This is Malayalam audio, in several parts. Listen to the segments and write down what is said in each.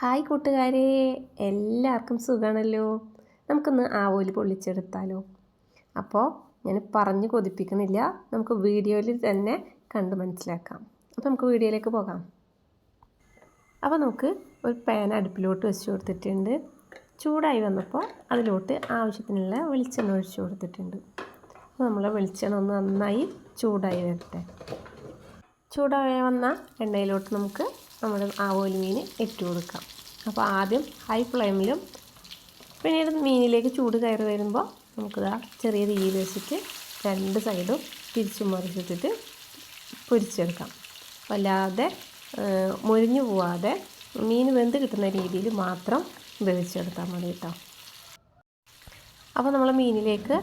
ഹായ് കൂട്ടുകാരെ എല്ലാവർക്കും സുഖമാണല്ലോ നമുക്കൊന്ന് ആവോലി പൊള്ളിച്ചെടുത്താലോ. അപ്പോൾ ഞാൻ പറഞ്ഞ് കൊതിപ്പിക്കുന്നില്ല നമുക്ക് വീഡിയോയിൽ തന്നെ കണ്ട് മനസ്സിലാക്കാം. അപ്പോൾ നമുക്ക് വീഡിയോയിലേക്ക് പോകാം. അപ്പോൾ നമുക്ക് ഒരു പാൻ അടുപ്പിലോട്ട് വെച്ച് കൊടുത്തിട്ടുണ്ട്. ചൂടായി വന്നപ്പോൾ അതിലോട്ട് ആവശ്യത്തിനുള്ള വെളിച്ചെണ്ണ ഒഴിച്ച് കൊടുത്തിട്ടുണ്ട്. അപ്പോൾ നമ്മൾ വെളിച്ചെണ്ണ ഒന്ന് നന്നായി ചൂടായി വരട്ടെ. ചൂടായി വന്ന എണ്ണയിലോട്ട് നമുക്ക് നമ്മുടെ ആവോലി മീൻ ഇട്ട് കൊടുക്കാം. അപ്പോൾ ആദ്യം ഹൈ ഫ്ലെയിമിലും പിന്നീട് മീനിലേക്ക് ചൂട് കയറി വരുമ്പോൾ നമുക്കിതാ ചെറിയ തീയിൽ വെച്ചിട്ട് രണ്ട് സൈഡും തിരിച്ചു മറിച്ചിട്ടിട്ട് പൊരിച്ചെടുക്കാം. വല്ലാതെ മുരിഞ്ഞു പോവാതെ മീൻ വെന്ത് കിട്ടുന്ന രീതിയിൽ മാത്രം വേവിച്ചെടുത്താൽ മതി കേട്ടോ. അപ്പോൾ നമ്മൾ മീനിലേക്ക്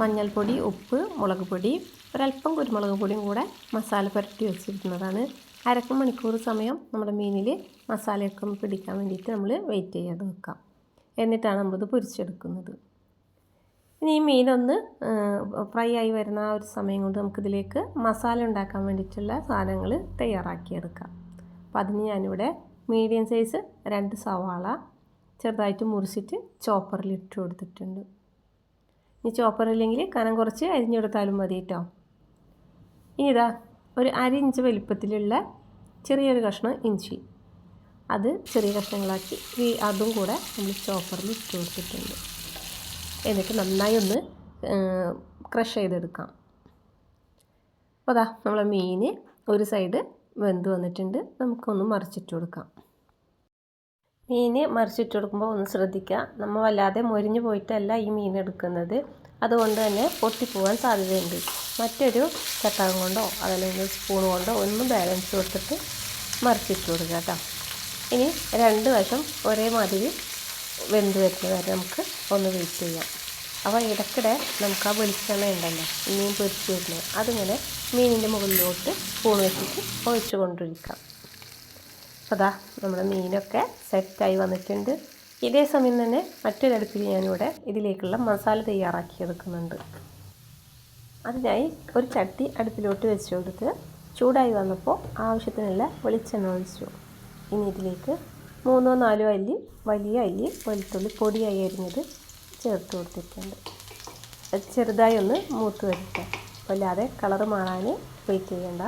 മഞ്ഞൾപ്പൊടി ഉപ്പ് മുളക് പൊടി ഒരല്പം കുരുമുളക് പൊടിയും കൂടെ മസാല പുരട്ടി വെച്ചിരിക്കുന്നതാണ് അരക്ക് മണിക്കൂർ സമയം നമ്മുടെ മീനിൽ മസാലയൊക്കെ പിടിക്കാൻ വേണ്ടിയിട്ട് നമ്മൾ വെയിറ്റ് ചെയ്യാതെ വെക്കാം. എന്നിട്ടാണ് നമ്മളിത് പൊരിച്ചെടുക്കുന്നത്. ഇനി ഈ മീനൊന്ന് ഫ്രൈ ആയി വരുന്ന ആ ഒരു സമയം കൊണ്ട് നമുക്കിതിലേക്ക് മസാല ഉണ്ടാക്കാൻ വേണ്ടിയിട്ടുള്ള സാധനങ്ങൾ തയ്യാറാക്കിയെടുക്കാം. അപ്പോൾ അതിന് ഞാനിവിടെ മീഡിയം സൈസ് രണ്ട് സവാള ചെറുതായിട്ട് മുറിച്ചിട്ട് ചോപ്പറിൽ ഇട്ട് കൊടുത്തിട്ടുണ്ട്. ഇനി ചോപ്പറില്ലെങ്കിൽ കനം കുറച്ച് അരിഞ്ഞെടുത്താലും മതി കേട്ടോ ഇനി ഇതാ ഒരു അര ഇഞ്ച് വലിപ്പത്തിലുള്ള ചെറിയൊരു കഷ്ണം ഇഞ്ചി. അത് ചെറിയ കഷ്ണങ്ങളാക്കി. ഈ അതും കൂടെ നമ്മൾ ചോപ്പറിൽ ഇട്ട് കൊടുത്തിട്ടുണ്ട്. എന്നിട്ട് നന്നായി ഒന്ന് ക്രഷ് ചെയ്തെടുക്കാം. അപ്പോൾ അതാ നമ്മളെ മീൻ ഒരു സൈഡ് വെന്ത് വന്നിട്ടുണ്ട്. നമുക്കൊന്ന് മറിച്ചിട്ട് കൊടുക്കാം. മീൻ മറിച്ചിട്ട് കൊടുക്കുമ്പോൾ ഒന്ന് ശ്രദ്ധിക്കുക നമ്മൾ വല്ലാതെ മൊരിഞ്ഞു പോയിട്ടല്ല ഈ മീൻ എടുക്കുന്നത്. അതുകൊണ്ട് തന്നെ പൊട്ടിപ്പോവാൻ സാധ്യതയുണ്ട്. മറ്റൊരു ചട്ടകം കൊണ്ടോ അതല്ലെങ്കിൽ സ്പൂൺ കൊണ്ടോ ഒന്നും ബാലൻസ് കൊടുത്തിട്ട് മറിച്ചിട്ട് കൊടുക്കുക കേട്ടോ. ഇനി രണ്ട് വശം ഒരേ മാതിരി വെന്ത് വരുന്നത് വരെ നമുക്ക് ഒന്ന് വെയിറ്റ് ചെയ്യാം. അപ്പോൾ ഇടയ്ക്കിടെ നമുക്ക് ആ വെളിച്ചെണ്ണ ഉണ്ടല്ലോ മീൻ പൊരിച്ച് വരുന്നത് അതിങ്ങനെ മീനിന്റെ മുകളിലോട്ട് സ്പൂൺ വെച്ചിട്ട് ഒഴിച്ചു കൊണ്ടിരിക്കാം. അപ്പോൾ അതാ നമ്മുടെ മീനൊക്കെ സെറ്റായി വന്നിട്ടുണ്ട്. ഇതേ സമയം തന്നെ മറ്റൊരടുപ്പിൽ ഞാനിവിടെ ഇതിലേക്കുള്ള മസാല തയ്യാറാക്കി എടുക്കുന്നുണ്ട്. അതിനായി ഒരു ചട്ടി അടുപ്പിലോട്ട് വെച്ച് കൊടുത്ത് ചൂടായി വന്നപ്പോൾ ആവശ്യത്തിനുള്ള വെളിച്ചെണ്ണ ഒഴിച്ചു. ഇനി ഇതിലേക്ക് മൂന്നോ നാലോ അല്ലി വലിയ അല്ലി വെളുത്തുള്ളി പൊടിയായി അരിഞ്ഞത് ചേർത്ത് കൊടുത്തിട്ടുണ്ട്. അത് ചെറുതായി ഒന്ന് മൂത്ത് വരട്ടെ. അല്ലാതെ കളറ് മാറാൻ വെയിറ്റ് ചെയ്യണ്ട.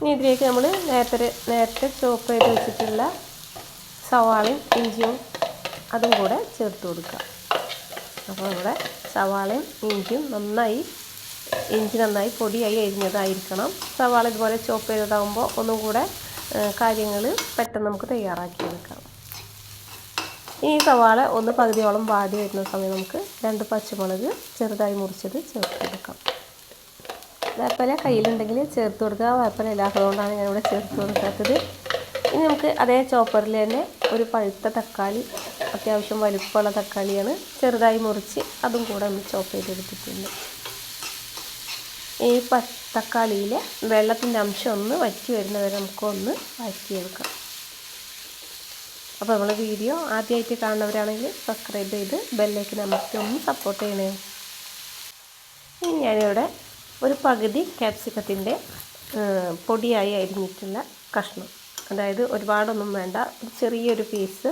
ഇനി ഇതിലേക്ക് നമ്മൾ നേരത്തെ നേരത്തെ ചോപ്പ് ചെയ്ത് വെച്ചിട്ടുള്ള സവാളയും ഇഞ്ചിയും അതും കൂടെ ചേർത്ത് കൊടുക്കുക. അപ്പോൾ നമ്മുടെ സവാളയും ഇഞ്ചിയും നന്നായി ഇഞ്ചി നന്നായി പൊടിയായി അരിഞ്ഞതായിരിക്കണം സവാള ഇതുപോലെ ചോപ്പ് ചെയ്തതാകുമ്പോൾ ഒന്നും കൂടെ കാര്യങ്ങൾ പെട്ടെന്ന് നമുക്ക് തയ്യാറാക്കിയെടുക്കാം ഈ സവാള ഒന്ന് പകുതിയോളം വാടി വരുന്ന സമയം നമുക്ക് രണ്ട് പച്ചമുളക് ചെറുതായി മുറിച്ചത് ചേർത്ത് കൊടുക്കാം. വേപ്പല കയ്യിലുണ്ടെങ്കിൽ ചേർത്ത് കൊടുക്കുക. വേപ്പല ഇല്ലാത്തതുകൊണ്ടാണ് ഞാനിവിടെ ചേർത്ത് കൊടുക്കാത്തത്. ഇനി നമുക്ക് അതേ ചോപ്പറിൽ തന്നെ ഒരു പഴുത്ത തക്കാളി അത്യാവശ്യം വലുപ്പമുള്ള തക്കാളിയാണ് ചെറുതായി മുറിച്ച് അതും കൂടെ ഒന്ന് ചോപ്പ് ചെയ്തെടുത്തിട്ടുണ്ട്. ഈ പ തക്കാളിയിലെ വെള്ളത്തിന്റെ അംശം ഒന്ന് വറ്റി വരുന്നവരെ നമുക്കൊന്ന് വഴറ്റിയെടുക്കാം. അപ്പോൾ നമ്മൾ വീഡിയോ ആദ്യമായിട്ട് കാണുന്നവരാണെങ്കിൽ സബ്സ്ക്രൈബ് ചെയ്ത് ബെല്ലേക്ക് നമുക്ക് ഒന്ന് സപ്പോർട്ട് ചെയ്യണേ. ഇനി ഞാനിവിടെ ഒരു പകുതി ക്യാപ്സിക്കത്തിന്റെ പൊടിയായി അരിഞ്ഞിട്ടുള്ള കഷ്ണം. അതായത് ഒരുപാടൊന്നും വേണ്ട ചെറിയൊരു പീസ്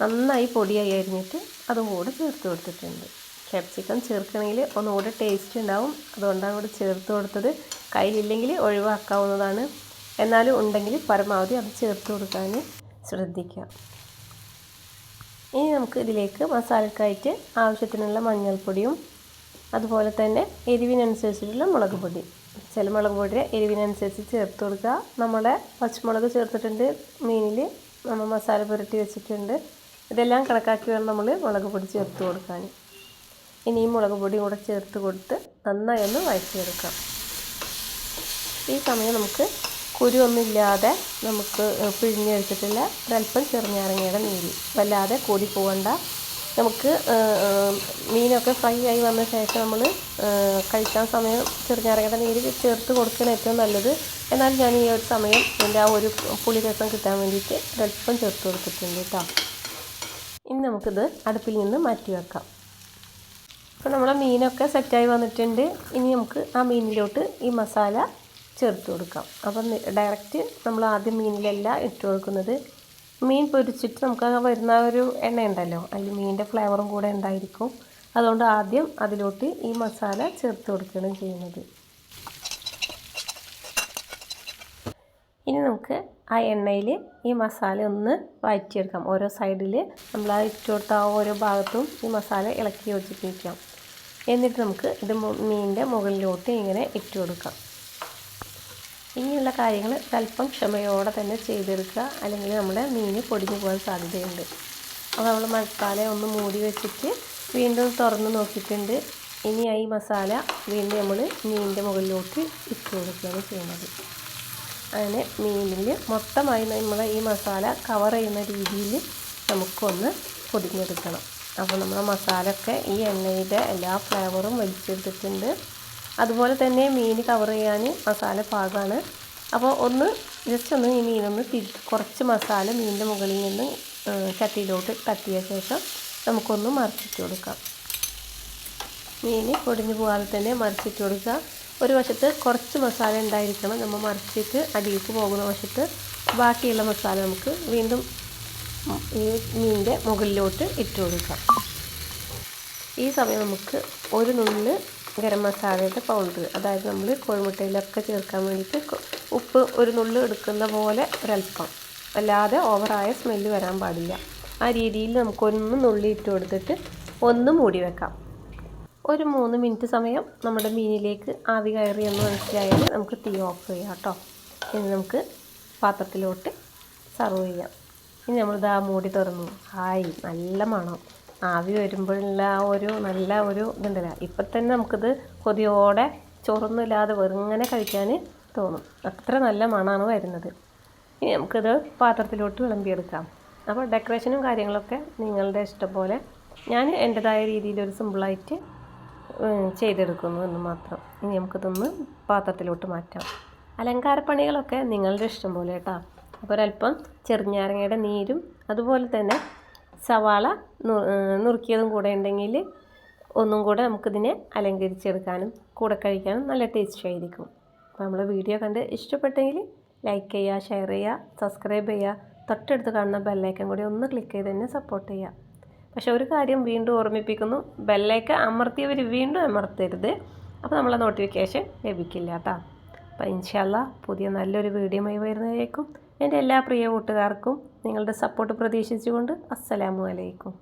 നന്നായി പൊടിയായി അരിഞ്ഞിട്ട് അതും കൂടെ ചേർത്ത് കൊടുത്തിട്ടുണ്ട്. ക്യാപ്സിക്കം ചേർക്കണമെങ്കിൽ ഒന്നുകൂടെ ടേസ്റ്റ് ഉണ്ടാവും. അതുകൊണ്ടാണ് ഇവിടെ ചേർത്ത് കൊടുത്തത്. കയ്യിലില്ലെങ്കിൽ ഒഴിവാക്കാവുന്നതാണ്. എന്നാലും ഉണ്ടെങ്കിൽ പരമാവധി അത് ചേർത്ത് കൊടുക്കാൻ ശ്രദ്ധിക്കുക ഇനി നമുക്ക് ഇതിലേക്ക് മസാലക്കായിട്ട് ആവശ്യത്തിനുള്ള മഞ്ഞൾപ്പൊടിയും അതുപോലെ തന്നെ എരിവിനനുസരിച്ചിട്ടുള്ള മുളക് പൊടി. ചില മുളക് പൊടി എരിവിനനുസരിച്ച് ചേർത്ത് കൊടുക്കുക. നമ്മുടെ പച്ചമുളക് ചേർത്തിട്ടുണ്ട്. മീനിൽ നമ്മൾ മസാല പുരട്ടി വെച്ചിട്ടുണ്ട്. ഇതെല്ലാം കണക്കാക്കി വേണം നമ്മൾ മുളക് പൊടി ചേർത്ത് കൊടുക്കാൻ. ഇനി ഈ മുളക് പൊടി കൂടെ ചേർത്ത് കൊടുത്ത് നന്നായി ഒന്ന് വഴറ്റിയെടുക്കാം. ഈ സമയം നമുക്ക് കുരുവൊന്നുമില്ലാതെ നമുക്ക് പിഴിഞ്ഞെടുത്തിട്ടുള്ള ഒരല്പം ചെറുനാരങ്ങയുടെ നീര്. വല്ലാതെ കൂടി പോകണ്ട നമുക്ക് മീനൊക്കെ ഫ്രൈ ആയി വന്ന ശേഷം നമ്മൾ കഴിക്കാൻ സമയം ചെറുനാരങ്ങയുടെ നീര് ചേർത്ത് കൊടുക്കുന്ന ഏറ്റവും നല്ലത്. എന്നാൽ ഞാൻ ഈ ഒരു സമയം എന്റെ ആ ഒരു പുളി രസം കിട്ടാൻ വേണ്ടിയിട്ട് ഒരല്പം ചേർത്ത് കൊടുത്തിട്ടുണ്ട് കേട്ടോ. ഇനി നമുക്കിത് അടുപ്പിൽ നിന്ന് മാറ്റി വെക്കാം. അപ്പോൾ നമ്മളെ മീനൊക്കെ സെറ്റായി വന്നിട്ടുണ്ട്. ഇനി നമുക്ക് ആ മീനിലോട്ട് ഈ മസാല ചേർത്ത് കൊടുക്കാം. അപ്പം ഡയറക്റ്റ് നമ്മൾ ആദ്യം മീനിലല്ല ഇട്ട് കൊടുക്കുന്നത് മീൻ പൊരിച്ചിട്ട് നമുക്ക് വരുന്ന ഒരു എണ്ണ ഉണ്ടല്ലോ അതിൽ മീനിന്റെ ഫ്ലേവറും കൂടെ ഉണ്ടായിരിക്കും അതുകൊണ്ട് ആദ്യം അതിലോട്ട് ഈ മസാല ചേർത്ത് കൊടുക്കുകയാണ് ചെയ്യുന്നത്. ഇനി നമുക്ക് ആ എണ്ണയിൽ ഈ മസാല ഒന്ന് വഴറ്റിയെടുക്കാം. ഓരോ സൈഡിൽ നമ്മൾ ആ ഇട്ടുകൊടുത്ത ആ ഓരോ ഭാഗത്തും ഈ മസാല ഇളക്കി യോജിപ്പിക്കാം. എന്നിട്ട് നമുക്ക് ഇത് മീനിന്റെ മുകളിലോട്ട് ഇങ്ങനെ ഇട്ട് കൊടുക്കാം. ഇനിയുള്ള കാര്യങ്ങൾ അല്പം ക്ഷമയോടെ തന്നെ ചെയ്തെടുക്കുക. അല്ലെങ്കിൽ നമ്മുടെ മീൻ പൊടിഞ്ഞു പോകാൻ സാധ്യതയുണ്ട്. അപ്പോൾ നമ്മൾ മസാല ഒന്ന് മൂടി വെച്ചിട്ട് വീണ്ടും തുറന്ന് നോക്കിയിട്ടുണ്ട്. ഇനി ഈ മസാല വീണ്ടും നമ്മൾ മീനിന്റെ മുകളിലോട്ട് ഇട്ട് കൊടുക്കുകയാണ് ചെയ്യുന്നത്. അങ്ങനെ മീനിൽ മൊത്തമായി നമ്മൾ ഈ മസാല കവർ ചെയ്യുന്ന രീതിയിൽ നമുക്കൊന്ന് പൊതിഞ്ഞെടുക്കണം. അപ്പോൾ നമ്മുടെ ഒക്കെ ഈ എണ്ണയുടെ എല്ലാ ഫ്ലേവറും വലിച്ചെടുത്തിട്ടുണ്ട്. അതുപോലെ തന്നെ മീൻ കവർ ചെയ്യാൻ മസാല പാകമാണ് അപ്പോൾ ഒന്ന് ജസ്റ്റ് ഒന്ന് ഈ മീനൊന്ന് തിരി കുറച്ച് മസാല മീനിന്റെ മുകളിൽ നിന്ന് ചട്ടിയിലോട്ട് തട്ടിയ ശേഷം നമുക്കൊന്ന് മറിച്ചിട്ട് കൊടുക്കാം. മീൻ പൊടിഞ്ഞു പോകാതെ തന്നെ മറിച്ചിട്ട് കൊടുക്കുക. ഒരു വശത്ത് കുറച്ച് മസാല ഉണ്ടായിരിക്കണം. നമ്മൾ മറിച്ചിട്ട് അടിയിലേക്ക് പോകുന്ന വശത്ത് ബാക്കിയുള്ള മസാല നമുക്ക് വീണ്ടും ഈ മീനിന്റെ മുകളിലോട്ട് ഇട്ട് കൊടുക്കാം. ഈ സമയം നമുക്ക് ഒരു നുള്ള് ഗരം മസാലയുടെ പൗഡർ അതായത് നമ്മൾ കോഴിമുട്ടയിലൊക്കെ ചേർക്കാൻ വേണ്ടിയിട്ട് ഉപ്പ് ഒരു നുള്ള് എടുക്കുന്ന പോലെ ഒരല്പം അല്ലാതെ ഓവറായ സ്മെല്ല് വരാൻ പാടില്ല. ആ രീതിയിൽ നമുക്കൊന്ന് നുള്ളി ഇട്ട് കൊടുത്തിട്ട് ഒന്ന് മൂടി വെക്കാം. ഒരു മൂന്ന് മിനിറ്റ് സമയം നമ്മുടെ മീനിലേക്ക് ആവി കയറി എന്ന് മനസ്സിലായാൽ നമുക്ക് തീ ഓഫ് ചെയ്യാം കേട്ടോ. ഇനി നമുക്ക് പാത്രത്തിലോട്ട് സർവ് ചെയ്യാം. ഇനി നമ്മളിത് മൂടി തുറന്നു. ഹായ് നല്ല മണം. ആവി വരുമ്പോഴുള്ള ഒരു നല്ല ഒരു ഇതുണ്ടല്ലോ. ഇപ്പം തന്നെ നമുക്കിത് കൊതിയോടെ ചോറൊന്നുമില്ലാതെ വെറുങ്ങനെ കഴിക്കാൻ തോന്നും. അത്ര നല്ല മണമാണ് വരുന്നത്. ഇനി നമുക്കിത് പാത്രത്തിലോട്ട് വിളമ്പിയെടുക്കാം. അപ്പോൾ ഡെക്കറേഷനും കാര്യങ്ങളൊക്കെ നിങ്ങളുടെ ഇഷ്ടം പോലെ ഞാൻ എന്റെതായ രീതിയിലൊരു സിമ്പിളായിട്ട് ചെയ്തെടുക്കുന്നു എന്ന് മാത്രം. ഇനി നമുക്കിതൊന്ന് പാത്രത്തിലോട്ട് മാറ്റാം. അലങ്കാരപ്പണികളൊക്കെ നിങ്ങളുടെ ഇഷ്ടം പോലെ കേട്ടോ അപ്പോൾ ഒരല്പം ചെറുനാരങ്ങയുടെ നീരും അതുപോലെ തന്നെ സവാള നുറുക്കിയതും കൂടെ ഉണ്ടെങ്കിൽ ഒന്നും കൂടെ നമുക്കിതിനെ അലങ്കരിച്ചെടുക്കാനും കൂടെ കഴിക്കാനും നല്ല ടേസ്റ്റ് ആയിരിക്കും. അപ്പോൾ നമ്മൾ വീഡിയോ കണ്ട് ഇഷ്ടപ്പെട്ടെങ്കിൽ ലൈക്ക് ചെയ്യുക ഷെയർ ചെയ്യുക സബ്സ്ക്രൈബ് ചെയ്യുക തൊട്ടടുത്ത് കാണുന്ന ബെല്ലൈക്കൻ കൂടി ഒന്ന് ക്ലിക്ക് ചെയ്ത് തന്നെ സപ്പോർട്ട് ചെയ്യുക. പക്ഷേ ഒരു കാര്യം വീണ്ടും ഓർമ്മിപ്പിക്കുന്നു. ബെല്ലൈക്കൻ അമർത്തിയവർ വീണ്ടും അമർത്തരുത്. അപ്പോൾ നമ്മളെ നോട്ടിഫിക്കേഷൻ ലഭിക്കില്ല കേട്ടോ. അപ്പോൾ ഇൻഷാല്ല പുതിയ നല്ലൊരു വീഡിയോയുമായി വരുന്നതായിരിക്കും. എന്റെ എല്ലാ പ്രിയ കൂട്ടുകാർക്കും നിങ്ങളുടെ സപ്പോർട്ട് പ്രതീക്ഷിച്ചുകൊണ്ട് അസ്സലാമു അലൈക്കും.